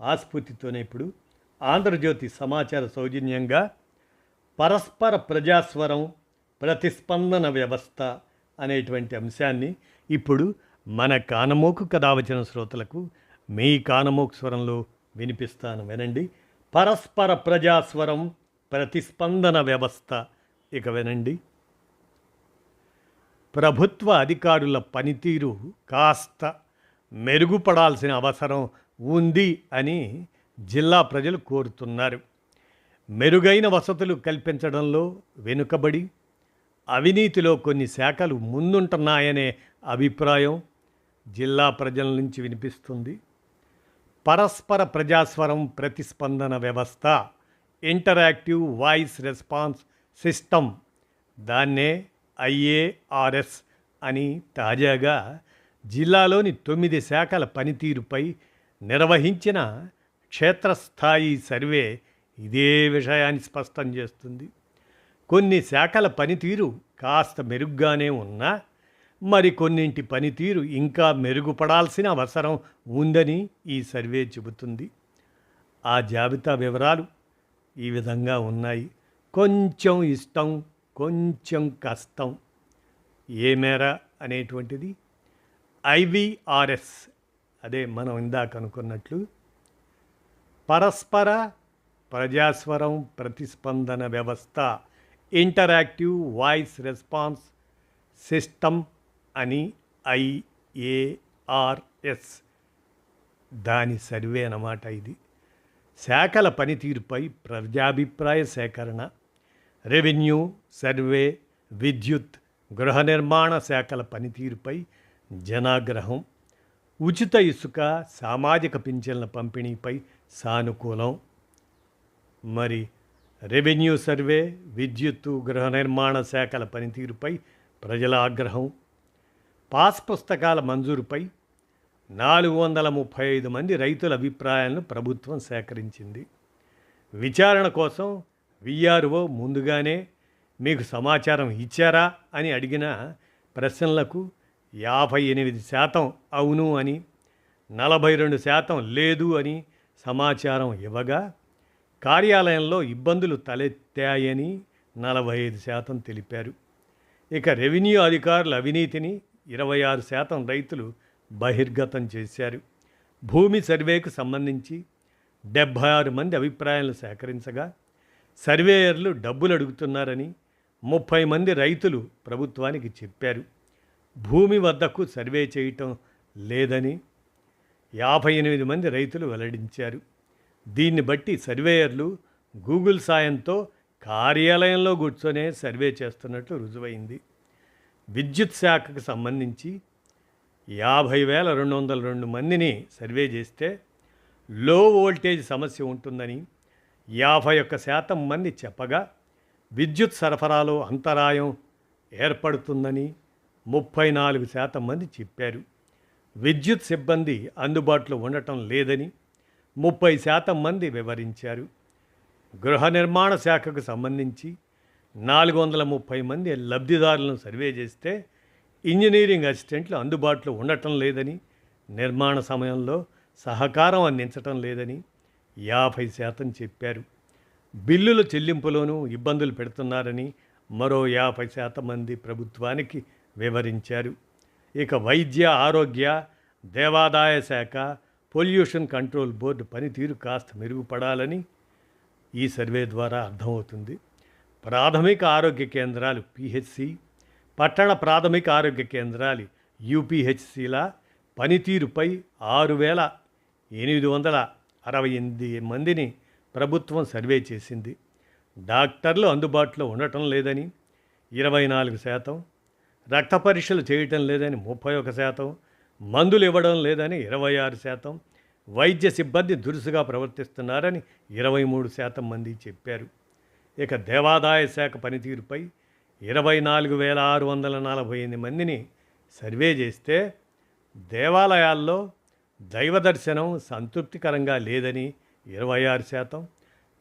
ఆస్ఫూర్తితోనే ఇప్పుడు ఆంధ్రజ్యోతి సమాచార సౌజన్యంగా పరస్పర ప్రజాస్వరం ప్రతిస్పందన వ్యవస్థ అనేటువంటి అంశాన్ని ఇప్పుడు మన కానమోకు కథ వచ్చిన శ్రోతలకు మీ కానమోకు స్వరంలో వినిపిస్తాను వినండి. పరస్పర ప్రజాస్వరం ప్రతిస్పందన వ్యవస్థ ఇక వినండి. ప్రభుత్వ అధికారుల పనితీరు కాస్త మెరుగుపడాల్సిన అవసరం ఉంది అని జిల్లా ప్రజలు కోరుతున్నారు. మెరుగైన వసతులు కల్పించడంలో వెనుకబడి అవినీతిలో కొన్ని శాఖలు ముందుంటున్నాయనే అభిప్రాయం జిల్లా ప్రజల నుంచి వినిపిస్తుంది. పరస్పర ప్రజాస్వరం ప్రతిస్పందన వ్యవస్థ ఇంటరాక్టివ్ వాయిస్ రెస్పాన్స్ సిస్టమ్ దాన్నే ఐఏఆర్ఎస్ అని తాజాగా జిల్లాలోని తొమ్మిది శాఖల పనితీరుపై నిర్వహించిన క్షేత్రస్థాయి సర్వే ఇదే విషయాన్ని స్పష్టం చేస్తుంది. కొన్ని శాఖల పనితీరు కాస్త మెరుగ్గానే ఉన్నా మరికొన్నింటి పనితీరు ఇంకా మెరుగుపడాల్సిన అవసరం ఉందని ఈ సర్వే చెబుతుంది. ఆ జాబితా వివరాలు ఈ విధంగా ఉన్నాయి. కొంచెం ఇష్టం కొంచెం కష్టం. ఏ మేర అనేటువంటిది? ఐవిఆర్ఎస్ అదే మనం ఇందాక అనుకున్నట్లు పరస్పర ప్రజాస్వరం ప్రతిస్పందన వ్యవస్థ ఇంటరాక్టివ్ వాయిస్ రెస్పాన్స్ సిస్టమ్ అని ఐఏఆర్ఎస్ దాని సర్వే అన్నమాట ఇది. శాఖల పనితీరుపై ప్రజాభిప్రాయ సేకరణ రెవెన్యూ సర్వే విద్యుత్ గృహ నిర్మాణ శాఖల పనితీరుపై జనాగ్రహం. ఉచిత ఇసుక సామాజిక పింఛన్ల పంపిణీపై సానుకూలం. మరి రెవెన్యూ సర్వే విద్యుత్తు గృహ నిర్మాణ శాఖల పనితీరుపై ప్రజల ఆగ్రహం. పాస్ పుస్తకాల మంజూరుపై నాలుగు వందల ముప్పై ఐదు మంది రైతుల అభిప్రాయాలను ప్రభుత్వం సేకరించింది. విచారణ కోసం విఆర్ఓ ముందుగానే మీకు సమాచారం ఇచ్చారా అని అడిగిన ప్రశ్నలకు యాభై ఎనిమిది శాతం అవును అని నలభై రెండు శాతం లేదు అని సమాచారం ఇవ్వగా కార్యాలయంలో ఇబ్బందులు తలెత్తాయని నలభై ఐదు శాతం తెలిపారు. ఇక రెవెన్యూ అధికారుల అవినీతిని ఇరవై ఆరు శాతం రైతులు బహిర్గతం చేశారు. భూమి సర్వేకు సంబంధించి డెబ్భై ఆరు మంది అభిప్రాయాలు సేకరించగా సర్వేయర్లు డబ్బులు అడుగుతున్నారని ముప్పై మంది రైతులు ప్రభుత్వానికి చెప్పారు. భూమి వద్దకు సర్వే చేయటం లేదని యాభై ఎనిమిది మంది రైతులు వెల్లడించారు. దీన్ని బట్టి సర్వేయర్లు గూగుల్ సాయంతో కార్యాలయంలో కూర్చొనే సర్వే చేస్తున్నట్లు రుజువైంది. విద్యుత్ శాఖకు సంబంధించి యాభై వేల రెండు వందల రెండు మందిని సర్వే చేస్తే లో వోల్టేజ్ సమస్య ఉంటుందని యాభై ఒక్క శాతం మంది చెప్పగా విద్యుత్ సరఫరాలో అంతరాయం ఏర్పడుతుందని ముప్పై నాలుగు శాతం మంది చెప్పారు. విద్యుత్ సిబ్బంది అందుబాటులో ఉండటం లేదని ముప్పై శాతం మంది వివరించారు. గృహ నిర్మాణ శాఖకు సంబంధించి నాలుగు వందల ముప్పై మంది లబ్ధిదారులను సర్వే చేస్తే ఇంజనీరింగ్ అసిస్టెంట్లు అందుబాటులో ఉండటం లేదని నిర్మాణ సమయంలో సహకారం అందించటం లేదని యాభై శాతం చెప్పారు. బిల్లుల చెల్లింపులోనూ ఇబ్బందులు పెడుతున్నారని మరో యాభై శాతం మంది ప్రభుత్వానికి వివరించారు. ఇక వైద్య ఆరోగ్య దేవాదాయ శాఖ పొల్యూషన్ కంట్రోల్ బోర్డు పనితీరు కాస్త మెరుగుపడాలని ఈ సర్వే ద్వారా అర్థమవుతుంది. ప్రాథమిక ఆరోగ్య కేంద్రాలు పిహెచ్సి పట్టణ ప్రాథమిక ఆరోగ్య కేంద్రాలు యూపీహెచ్సిల పనితీరుపై ఆరు వేల ఎనిమిది వందల అరవై ఎనిమిది మందిని ప్రభుత్వం సర్వే చేసింది. డాక్టర్లు అందుబాటులో ఉండటం లేదని ఇరవై నాలుగు శాతం రక్త పరీక్షలు చేయటం లేదని ముప్పై ఒక శాతం మందులు ఇవ్వడం లేదని ఇరవై ఆరు శాతం వైద్య సిబ్బంది దురుసుగా ప్రవర్తిస్తున్నారని ఇరవై మూడు శాతం మంది చెప్పారు. ఇక దేవాదాయ శాఖ పనితీరుపై ఇరవై నాలుగు వేల ఆరు వందల నలభై ఎనిమిది మందిని సర్వే చేస్తే దేవాలయాల్లో దైవ దర్శనం సంతృప్తికరంగా లేదని ఇరవై ఆరు శాతం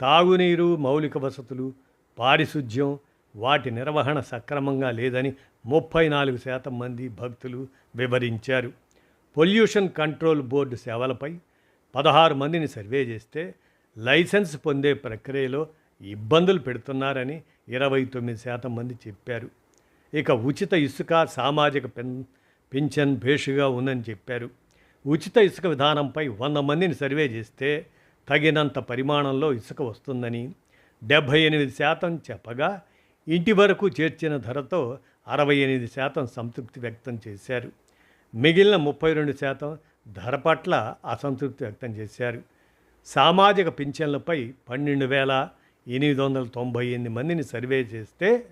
తాగునీరు మౌలిక వసతులు పారిశుధ్యం వాటి నిర్వహణ సక్రమంగా లేదని ముప్పై నాలుగు శాతం మంది భక్తులు వివరించారు. పొల్యూషన్ కంట్రోల్ బోర్డు సేవలపై పదహారు మందిని సర్వే చేస్తే లైసెన్స్ పొందే ప్రక్రియలో ఇబ్బందులు పెడుతున్నారని ఇరవై తొమ్మిది శాతం మంది చెప్పారు. ఇక ఉచిత ఇసుక సామాజిక పెన్ పింఛన్ భేషుగా ఉందని చెప్పారు. ఉచిత ఇసుక విధానంపై వంద మందిని సర్వే చేస్తే తగినంత పరిమాణంలో ఇసుక వస్తుందని డెబ్భై ఎనిమిది శాతం చెప్పగా ఇంటి వరకు చేర్చిన ధరతో అరవై ఎనిమిది శాతం సంతృప్తి వ్యక్తం చేశారు. మిగిలిన ముప్పై రెండు శాతం ధర పట్ల అసంతృప్తి వ్యక్తం చేశారు. సామాజిక పింఛన్లపై పన్నెండు వేల ఎనిమిది వందల తొంభై ఎనిమిది మందిని సర్వే చేస్తే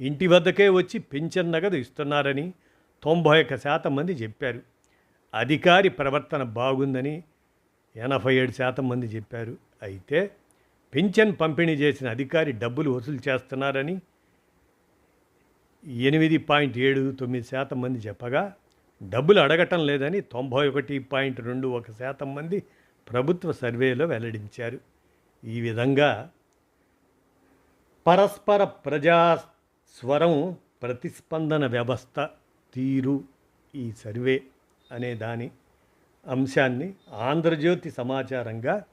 ఇంటి వద్దకే వచ్చి పింఛన్ నగదు ఇస్తున్నారని తొంభై ఒక్క శాతం మంది చెప్పారు. అధికారి ప్రవర్తన బాగుందని ఎనభై ఏడు శాతం మంది చెప్పారు. అయితే పింఛన్ పంపిణీ చేసిన అధికారి డబ్బులు వసూలు చేస్తున్నారని ఎనిమిది పాయింట్ ఏడు తొమ్మిది శాతం మంది చెప్పగా డబ్బులు అడగటం లేదని తొంభై ఒకటి పాయింట్ రెండు ఒక శాతం మంది ప్రభుత్వ సర్వేలో వెల్లడించారు. ఈ విధంగా పరస్పర ప్రజా స్వరం ప్రతిస్పందన వ్యవస్థ తీరు ఈ సర్వే అనే దాని అంశాన్ని ఆంధ్రజ్యోతి సమాచారంగా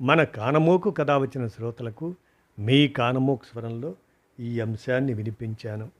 మన కానమోకు కథ వచ్చిన శ్రోతలకు మీ కానమోకు స్వరంలో ఈ అంశాన్ని వినిపించాను.